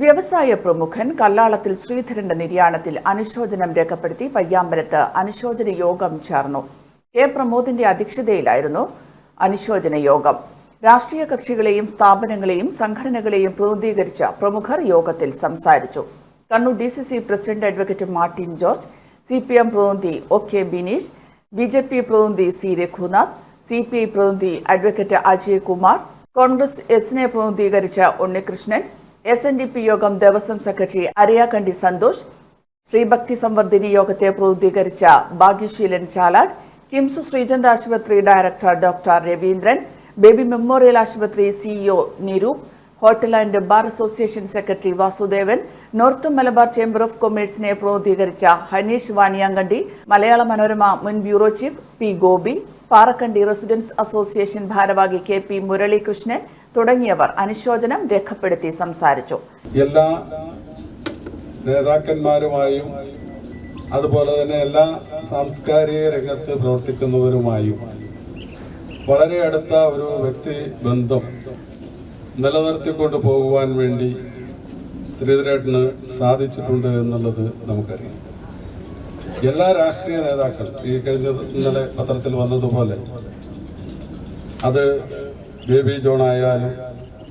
വ്യവസായ പ്രമുഖൻ കല്ലാളത്തിൽ ശ്രീധരന്റെ നിര്യാണത്തിൽ അനുശോചനം രേഖപ്പെടുത്തി പയ്യാമ്പലത്ത് അനുശോചന യോഗം ചേർന്നു. കെ. പ്രമോദിന്റെ അധ്യക്ഷതയിലായിരുന്നു അനുശോചന യോഗം. രാഷ്ട്രീയ കക്ഷികളെയും സ്ഥാപനങ്ങളെയും സംഘടനകളെയും പ്രതിനിധീകരിച്ച പ്രമുഖർ യോഗത്തിൽ സംസാരിച്ചു. Kannur D C C president advocate Martin George C P M പ്രതിനിധി O K Bineesh B J P പ്രതിനിധി C Raghunath C P I പ്രതിനിധി അഡ്വക്കേറ്റ് അജയ് കുമാർ കോൺഗ്രസ് എസിനെ പ്രതിനിധീകരിച്ച Unnikrishnan S N D P Yogam Devaswom secretary Ariyakkandi Santhosh Sreebhakthi Samvardhini യോഗത്തെ പ്രതിനിധീകരിച്ച Bhagyaseelan Chalad KIMS Sreechand ആശുപത്രി director doctor Raveendran Baby Memorial ആശുപത്രി CEO Niroop hotel and bar association secretary Vasudevan north Malabar chamber of കൊമേഴ്സിനെ പ്രതിനിധീകരിച്ച ഹനീഷ് വാണിയാങ്കണ്ടി മലയാള മനോരമ മുൻ bureau chief P Gopi Parakkandi residence association ഭാരവാഹി K P Muralikrishnan തുടങ്ങിയവർ അനുശോചനം രേഖപ്പെടുത്തി സംസാരിച്ചു. എല്ലാ നേതാക്കന്മാരുമായും അതുപോലെ തന്നെ എല്ലാ സാംസ്കാരിക രംഗത്ത് പ്രവർത്തിക്കുന്നവരുമായും വളരെ അടുത്ത ഒരു വ്യക്തി ബന്ധം നിലനിർത്തിക്കൊണ്ട് പോകുവാൻ വേണ്ടി ശ്രീധരേട്ടന് സാധിച്ചിട്ടുണ്ട് എന്നുള്ളത് നമുക്കറിയാം. എല്ലാ രാഷ്ട്രീയ നേതാക്കൾ ഈ കഴിഞ്ഞ ഇന്നലെ പത്രത്തിൽ വന്നതുപോലെ അത് ബേബി ജോൺ ആയാലും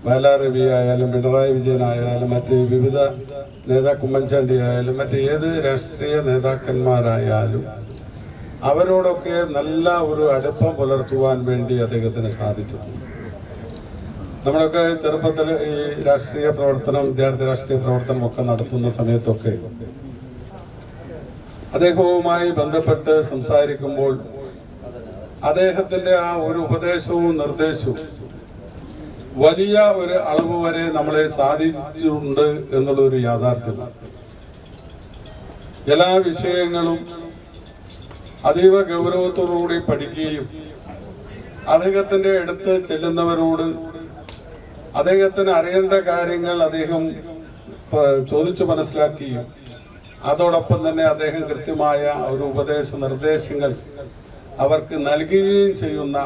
വയലാർ രവി ആയാലും പിണറായി വിജയൻ ആയാലും മറ്റ് വിവിധ നേതാ ഉമ്മൻചാണ്ടി ആയാലും മറ്റ് ഏത് രാഷ്ട്രീയ നേതാക്കന്മാരായാലും അവരോടൊക്കെ നല്ല ഒരു അടുപ്പം പുലർത്തുവാൻ വേണ്ടി അദ്ദേഹത്തിന് സാധിച്ചു നമ്മളൊക്കെ ചെറുപ്പത്തിൽ ഈ രാഷ്ട്രീയ പ്രവർത്തനം വിദ്യാർത്ഥി രാഷ്ട്രീയ പ്രവർത്തനം ഒക്കെ നടത്തുന്ന സമയത്തൊക്കെ അദ്ദേഹവുമായി ബന്ധപ്പെട്ട് സംസാരിക്കുമ്പോൾ അദ്ദേഹത്തിന്റെ ആ ഒരു ഉപദേശവും നിർദ്ദേശവും വലിയ ഒരു അളവ് വരെ നമ്മളെ സാധിച്ചിട്ടുണ്ട് എന്നുള്ള ഒരു യാഥാർത്ഥ്യം. എല്ലാ വിഷയങ്ങളും അതീവ ഗൗരവത്തോടുകൂടി പഠിക്കുകയും അദ്ദേഹത്തിന്റെ അടുത്ത് ചെല്ലുന്നവരോട് അദ്ദേഹത്തിന് അറിയേണ്ട കാര്യങ്ങൾ അദ്ദേഹം ചോദിച്ചു മനസ്സിലാക്കുകയും അതോടൊപ്പം തന്നെ അദ്ദേഹം കൃത്യമായ ഒരു ഉപദേശ നിർദ്ദേശങ്ങൾ അവർക്ക് നൽകുകയും ചെയ്യുന്ന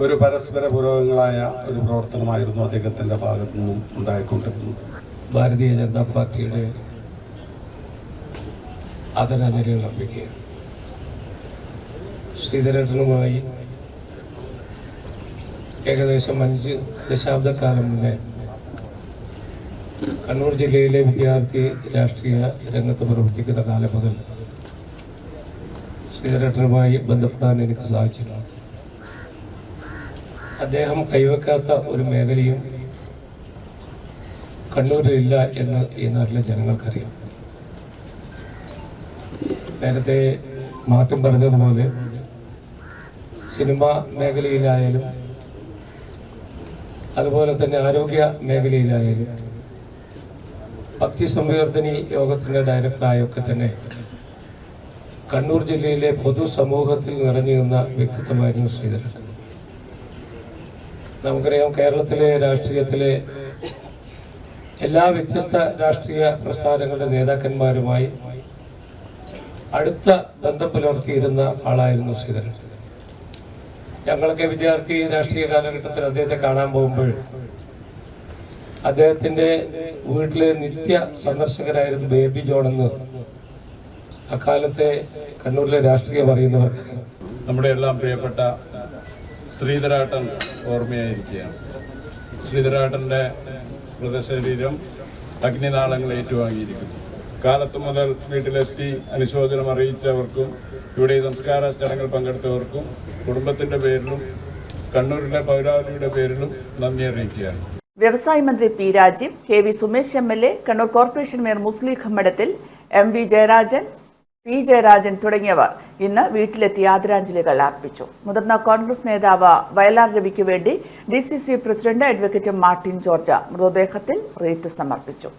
ഒരു പരസ്പര പൂർവകങ്ങളായ ഒരു പ്രവർത്തനമായിരുന്നു അദ്ദേഹത്തിന്റെ ഭാഗത്തു നിന്നും ഉണ്ടായിക്കൊണ്ടിരുന്നത്. ഭാരതീയ ജനതാ പാർട്ടിയുടെ ആദരാഞ്ജലികൾ അർപ്പിക്കുകയാണ് ശ്രീധരേട്ടനുമായി ഏകദേശം അഞ്ച് ദശാബ്ദക്കാലം മുന്നേ കണ്ണൂർ ജില്ലയിലെ വിദ്യാർത്ഥി രാഷ്ട്രീയ രംഗത്ത് പ്രവർത്തിക്കുന്ന കാലം മുതൽ ശ്രീധരേട്ടനുമായി ബന്ധപ്പെടാൻ എനിക്ക് സാധിച്ചിട്ടുണ്ട്. അദ്ദേഹം കൈവെക്കാത്ത ഒരു മേഖലയും കണ്ണൂരിലില്ല എന്ന് ഈ നാട്ടിലെ ജനങ്ങൾക്കറിയാം. നേരത്തെ മാറ്റം പറഞ്ഞതുപോലെ സിനിമ മേഖലയിലായാലും അതുപോലെ തന്നെ ആരോഗ്യ മേഖലയിലായാലും ഭക്തി സംവേർദ്ധനി യോഗത്തിന്റെ ഡയറക്ടറായൊക്കെ തന്നെ കണ്ണൂർ ജില്ലയിലെ പൊതുസമൂഹത്തിൽ നിറഞ്ഞു നിന്ന വ്യക്തിത്വമായിരുന്നു ശ്രീധരൻ. നമുക്കറിയാം കേരളത്തിലെ രാഷ്ട്രീയത്തിലെ എല്ലാ വ്യത്യസ്ത രാഷ്ട്രീയ പ്രസ്ഥാനങ്ങളുടെ നേതാക്കന്മാരുമായി അടുത്ത ബന്ധം പുലർത്തിയിരുന്ന ആളായിരുന്നു ശ്രീധരൻ. ഞങ്ങളൊക്കെ വിദ്യാർത്ഥി രാഷ്ട്രീയ കാലഘട്ടത്തിൽ അദ്ദേഹത്തെ കാണാൻ പോകുമ്പോൾ അദ്ദേഹത്തിന്റെ വീട്ടിലെ നിത്യ സന്ദർശകരായിരുന്നു ബേബി ജോൺ എന്ന് അക്കാലത്തെ കണ്ണൂരിലെ രാഷ്ട്രീയം അറിയുന്നവർ. നമ്മുടെ എല്ലാം പ്രിയപ്പെട്ട ശ്രീധരാട്ടൻ ഓർമ്മയായിരിക്കുകയാണ്. ശ്രീധരാട്ടന്റെ മൃതശരീരം അഗ്നിനാളങ്ങൾ ഏറ്റുവാങ്ങിയിരിക്കുന്നു. കാലത്ത് മുതൽ വീട്ടിലെത്തി അനുശോചനം അറിയിച്ചവർക്കും ഇവിടെ സംസ്കാര ചടങ്ങിൽ പങ്കെടുത്തവർക്കും കുടുംബത്തിന്റെ പേരിലും കണ്ണൂരിലെ പൗരാവലിയുടെ പേരിലും നന്ദി അറിയിക്കുകയാണ്. വ്യവസായ മന്ത്രി P Rajeev K V Sumesh M L A Kannur corporation mayor Muslih Madathil M V Jayarajan P Jayarajan തുടങ്ങിയവർ ഇന്ന് വീട്ടിലെത്തി ആദരാഞ്ജലികൾ അർപ്പിച്ചു. മുതിർന്ന കോൺഗ്രസ് നേതാവ് വയലാർ രവിക്ക് വേണ്ടി D C C president advocate Martin George മൃതദേഹത്തിൽ റീത്ത് സമർപ്പിച്ചു.